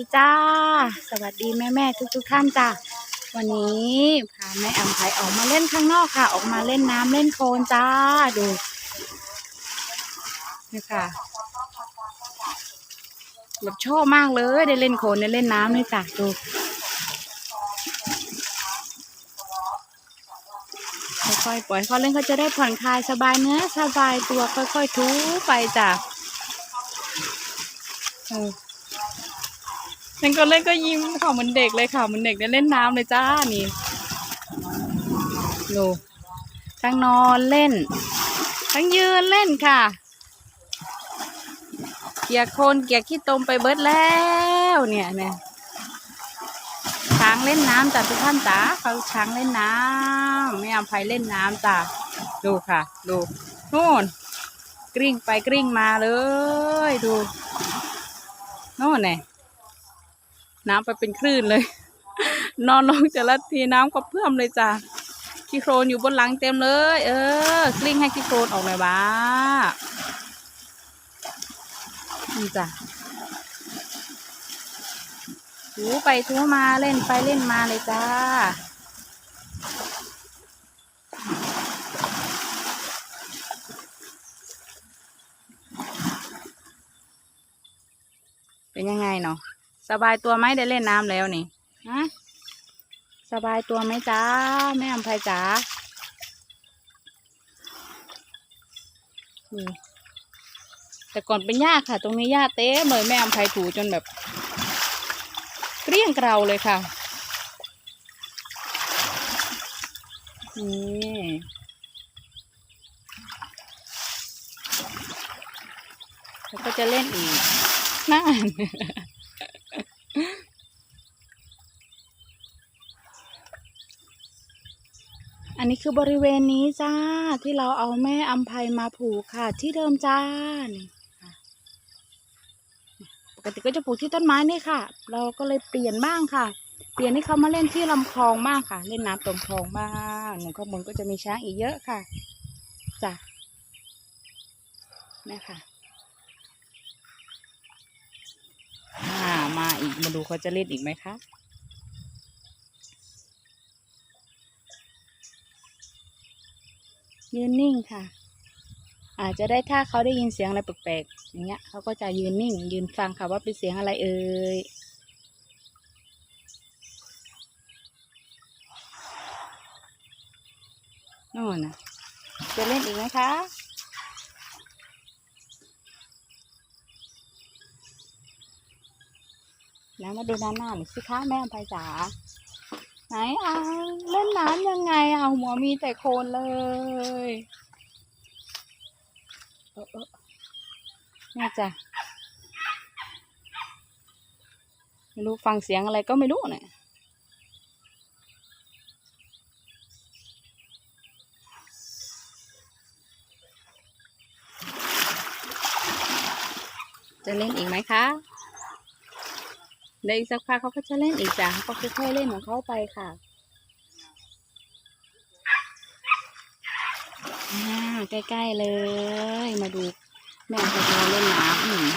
ดีจ้า สวัสดีแม่แม่ทุกทุกๆท่านจ้าวันนี้พาแม่อำไพออกมาเล่นข้างนอกค่ะ ออกมาเล่นน้ำเล่นโคลนจ้าดูนี่ค่ะแบบชอบมากเลยได้เล่นโคลนได้เล่นน้ำนี่จ้ะดูค่อยๆปล่อยเขาเล่นเขาจะได้ผ่อนคลายสบายเนื้อสบายตัวค่อยๆทูไปจ้ะเออ เล่นก็เล่นก็ยิ้มค่ะเหมือนเด็กเลยค่ะเหมือนเด็กได้เล่นน้ำเลยจ้านี่ดูทั้งนอนเล่น ทั้งยืนเล่นค่ะ เกียกโคนเกียกขี้ตมไปเบิดแล้วเนี่ยเนี่ยช้างเล่นน้ำจ้ะทุกท่านจ้าเขาช้างเล่นน้ำไม่เอาภัยเล่นน้ำจ้ะดูค่ะ ดูนู่นกริ้งไปกริ้งมาเลย ดูโน่นเนี่ย น้ำไปเป็นคลื่นเลย นอนลงแต่ละทีน้ำก็เพิ่มเลยจ้ะขี้โครนอยู่บนหลังเต็มเลย เออ กลิ้งให้ขี้โครนออกหน่อยบ้านี่จ้ะถูไปถูมาเล่นไปเล่นมาเลยจ้า เป็นยังไงเนาะ สบายตัวไหมได้เล่นน้ำแล้วนี่ฮะสบายตัวไหมจ้าแม่อำไพจ๋าแต่ก่อนเป็นหญ้าค่ะ ตรงนี้หญ้าเต้เลยแม่อำไพถูจนแบบเกลี้ยงเกลาเลยค่ะนี่แล้วก็จะเล่นอีกนั่น อันนี้คือบริเวณนี้จ้าที่เราเอาแม่อัมภัยมาผูกค่ะ ที่เดิมจ้านี่ปกติก็จะผูกที่ต้นไม้นี่ค่ะ เราก็เลยเปลี่ยนบ้างค่ะ เปลี่ยนให้เขามาเล่นที่ลำคลองบ้างค่ะ เล่นน้ำตรงคลองบ้างหนูข้างบนก็จะมีช้างอีกเยอะค่ะจ้ะนี่ค่ะมาอีกมาดูเขาจะเล่นอีกไหมคะ ยืนนิ่งค่ะ อาจจะได้ถ้าเขาได้ยินเสียงอะไรแปลกๆอย่างเงี้ยเขาก็จะยืนนิ่ง ยืนฟังค่ะว่าเป็นเสียงอะไรเอ่ยนู่นนะจะเล่นอีกไหมคะ แล้วมาดูด้านหน้าหน่อยสิคะแม่อภัยจ๋า ไหนอะเล่นน้ำยังไงอะหัวมีแต่โคลนเลยเออเออน่าจะไม่รู้ฟังเสียงอะไรก็ไม่รู้เนี่ยจะเล่นอีกไหมคะ เดี๋ยวอีกสักพักเขาก็จะเล่นอีกจ้ะเขาก็ค่อยๆเล่นของเขาไปค่ะอ่าใกล้ๆเลย มาดูแม่จะเราเล่นน้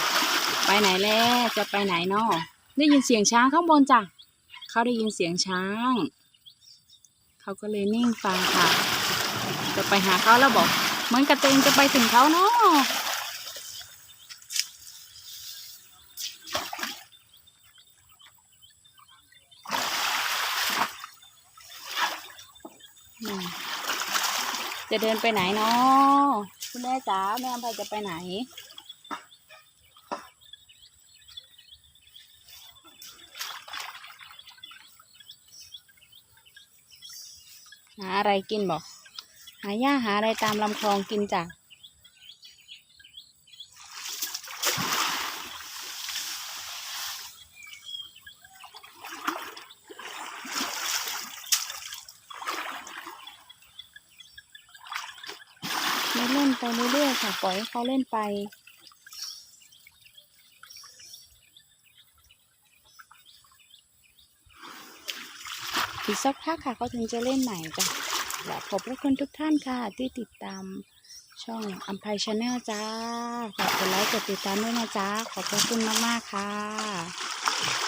ำไปไหนแล้วจะไปไหนเนาะได้ยินเสียงช้างข้างบนจ้ะเขาได้ยินเสียงช้าง เขาก็เลยนิ่งฟังค่ะ จะไปหาเขาแล้วบอก เหมือนกระเตงจะไปถึงเขาเนาะ จะเดินไปไหนเนาะคุณแม่จ๋าแม่อภัยจะไปไหน หาอะไรกินบอก หาหญ้าหาอะไรตามลำคลองกินจ้ะ เล่นไปเรื่อยๆค่ะปล่อยให้เขาเล่นไป อีกสักพักค่ะเขาถึงจะเล่นใหม่จ้ะและขอบพระคุณทุกท่านค่ะ ที่ติดตามช่องอัมพายชาแนลจ้าฝากกดไลค์กดติดตามด้วยนะจ้าขอบพระคุณมาก ๆ ค่ะ